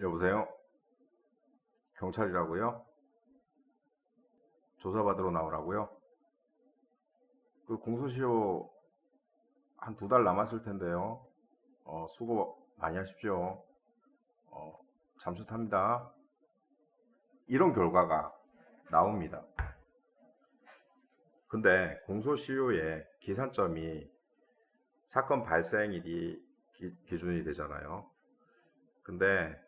여보세요? 경찰이라고요? 조사받으러 나오라고요? 그 공소시효 한 두 달 남았을 텐데요. 어, 수고 많이 하십시오. 어, 잠수 탑니다. 이런 결과가 나옵니다. 근데 공소시효의 기산점이 사건 발생일이 기, 기준이 되잖아요. 근데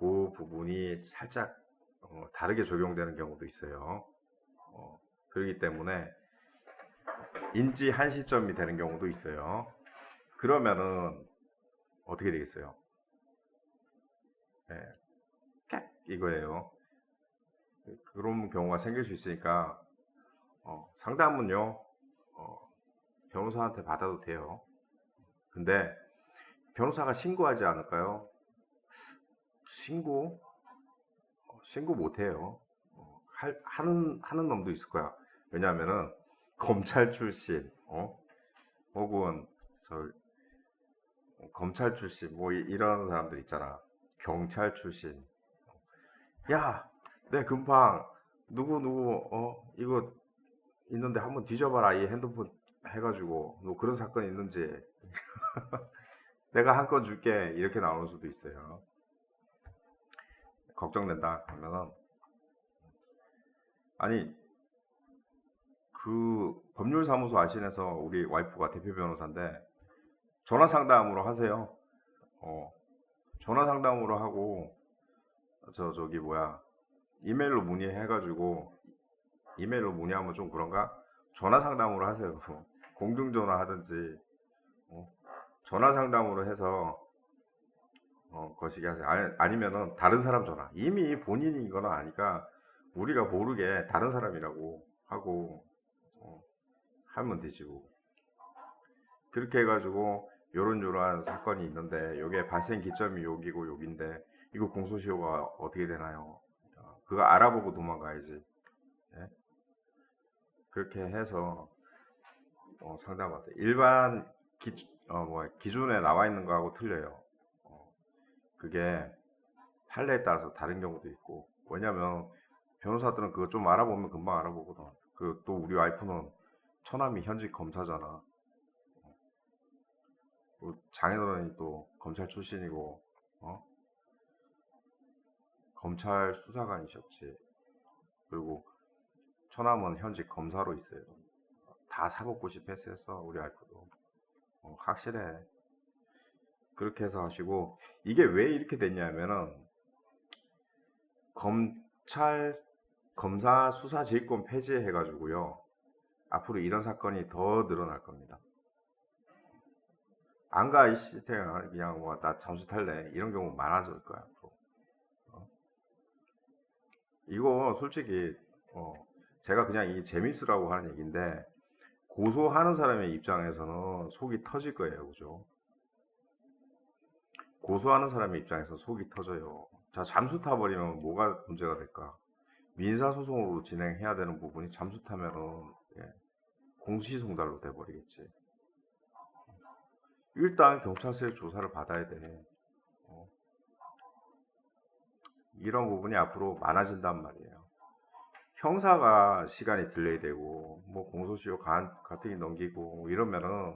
그 부분이 살짝 어, 다르게 적용되는 경우도 있어요. 어, 그렇기 때문에 인지 한 시점이 되는 경우도 있어요. 그러면은 어떻게 되겠어요? 네, 깍 이거예요. 그런 경우가 생길 수 있으니까 어, 상담은요 어, 변호사한테 받아도 돼요. 근데 변호사가 신고하지 않을까요? 신고 어, 신고 못해요. 어, 할, 하는 하는 놈도 있을 거야. 왜냐하면은 검찰 출신, 어? 혹은 저 어, 검찰 출신 뭐 이- 이런 사람들 있잖아. 경찰 출신. 야, 내 금방 누구 누구 어 이거 있는데 한번 뒤져봐라 이 핸드폰 해가지고 뭐 그런 사건 있는지 내가 한 건 줄게 이렇게 나오는 수도 있어요. 걱정된다 그러면은 아니 그 법률사무소 아신에서 우리 와이프가 대표 변호사인데 전화 상담으로 하세요. 어 전화 상담으로 하고 저 저기 뭐야 이메일로 문의해가지고 이메일로 문의하면 좀 그런가 전화 상담으로 하세요. 공중전화 하든지 어, 전화 상담으로 해서 어, 거시기 하세요. 아니, 아니면은 다른 사람 전화. 이미 본인인 거는 아니까 우리가 모르게 다른 사람이라고 하고 어, 하면 되지 뭐. 그렇게 해가지고 요런 요런 사건이 있는데 요게 발생 기점이 여기고 여긴데 이거 공소시효가 어떻게 되나요? 어, 그거 알아보고 도망가야지. 예? 그렇게 해서 어, 상담하세요. 일반 기, 어, 뭐, 기준에 나와 있는 거하고 틀려요. 어, 그게 판례에 따라서 다른 경우도 있고 왜냐면 변호사들은 그거 좀 알아보면 금방 알아보거든. 그또 우리 와이프는 처남이 현직 검사잖아. 또 장인어른이 또 검찰 출신이고 어? 검찰 수사관이셨지. 그리고 처남은 현직 검사로 있어요. 다 사법고시 패스했어 우리 와이프도. 어, 확실해. 그렇게 해서 하시고 이게 왜 이렇게 됐냐면은 검찰 검사 수사 지휘권 폐지해 가지고요. 앞으로 이런 사건이 더 늘어날 겁니다. 안 가, 이씨, 그냥, 그냥 뭐, 나 잠수 탈래. 이런 경우 많아질 거야, 앞으로. 어? 이거 솔직히, 어, 제가 그냥 이 재미있으라고 하는 얘기인데, 고소하는 사람의 입장에서는 속이 터질 거예요, 그죠? 고소하는 사람의 입장에서 속이 터져요. 자, 잠수 타버리면 뭐가 문제가 될까? 민사소송으로 진행해야 되는 부분이 잠수 타면은, 예, 공시송달로 돼버리겠지. 일단 경찰서에 조사를 받아야 돼. 어. 이런 부분이 앞으로 많아진단 말이에요. 형사가 시간이 딜레이 되고, 뭐 공소시효 가- 가뜩이 넘기고 이러면은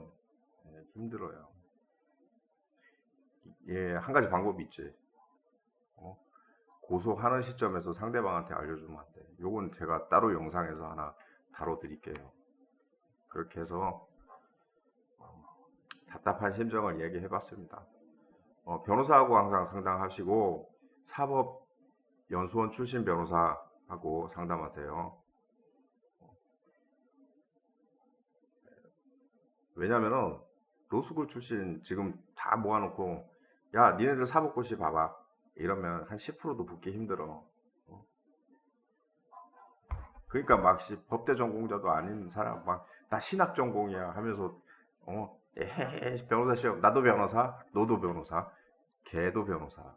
예, 힘들어요. 예, 한 가지 방법이 있지. 어? 고소하는 시점에서 상대방한테 알려주면 안 돼. 요건 제가 따로 영상에서 하나 다뤄드릴게요. 그렇게 해서 어, 답답한 심정을 얘기해 봤습니다. 어, 변호사하고 항상 상담하시고 사법 연수원 출신 변호사하고 상담하세요. 왜냐면은 로스쿨 출신 지금 다 모아놓고 야 니네들 사법고시 봐봐 이러면 한 10%도 붙기 힘들어. 어? 그러니까 막 씨, 법대 전공자도 아닌 사람 막 나 신학 전공이야 하면서 어 에헤헤 변호사 시험 나도 변호사 너도 변호사 걔도 변호사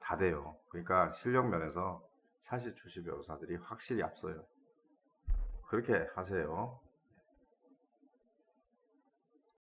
다 돼요. 그러니까 실력 면에서 사실 출신 변호사들이 확실히 앞서요. 그렇게 하세요.